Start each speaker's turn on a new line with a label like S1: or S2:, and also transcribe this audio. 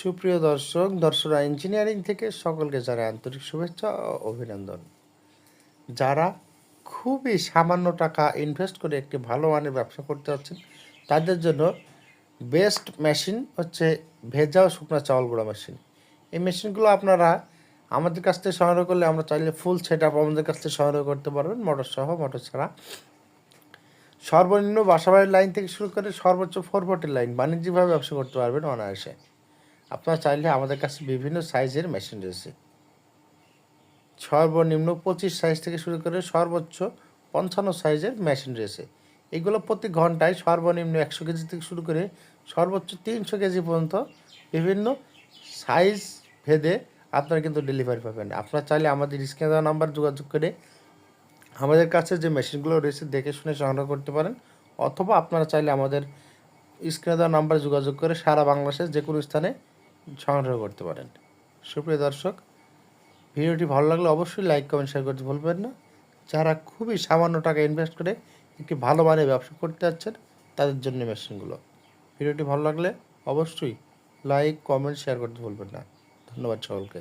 S1: সুপ্রিয় দর্শক, দর্শনা ইঞ্জিনিয়ারিং থেকে সকলকে যারা আন্তরিক শুভেচ্ছা ও অভিনন্দন। যারা খুবই সামান্য টাকা ইনভেস্ট করে একটি ভালো মানের ব্যবসা করতে যাচ্ছেন, তাদের জন্য বেস্ট মেশিন হচ্ছে ভেজা ও শুকনো চাউল গুঁড়া মেশিন এই মেশিনগুলো আপনারা আমাদের কাছ থেকে সংগ্রহ করলে আমরা চাইলে ফুল সেট আপ আমাদের কাছ থেকে সংগ্রহ করতে পারবেন মোটর সহ মোটর ছাড়া। সর্বনিম্ন বাসাবাড়ির লাইন থেকে শুরু করে সর্বোচ্চ ফোর লাইন বাণিজ্যিকভাবে ব্যবসা করতে পারবেন অনায়াসে। আপনারা চাইলে আমাদের কাছে বিভিন্ন সাইজের মেশিন রয়েছে। সর্বনিম্ন পঁচিশ সাইজ থেকে শুরু করে সর্বোচ্চ পঞ্চান্ন সাইজের মেশিন রয়েছে। এগুলো প্রতি ঘন্টায় সর্বনিম্ন একশো কেজি থেকে শুরু করে সর্বোচ্চ তিনশো কেজি পর্যন্ত বিভিন্ন সাইজ ভেদে আপনারা কিন্তু ডেলিভারি পাবেন। আপনারা চাইলে আমাদের স্ক্রিনে দেওয়া নাম্বার যোগাযোগ করে আমাদের কাছে যে মেশিনগুলো রয়েছে দেখে শুনে সংগ্রহ করতে পারেন, অথবা আপনারা চাইলে আমাদের স্ক্রিনে দেওয়া নাম্বারে যোগাযোগ করে সারা বাংলাদেশের যে কোনো স্থানে সংগ্রহ করতে পারেন। সুপ্রিয় দর্শক, ভিডিওটি ভালো লাগলে অবশ্যই লাইক কমেন্ট শেয়ার করতে ভুলবেন না। যারা খুবই সামান্য টাকা ইনভেস্ট করে একটি ভালো মানের ব্যবসা করতে যাচ্ছেন, তাদের জন্য মেশিনগুলো। ভিডিওটি ভালো লাগলে অবশ্যই লাইক কমেন্ট শেয়ার করতে ভুলবেন না। ধন্যবাদ সকলকে।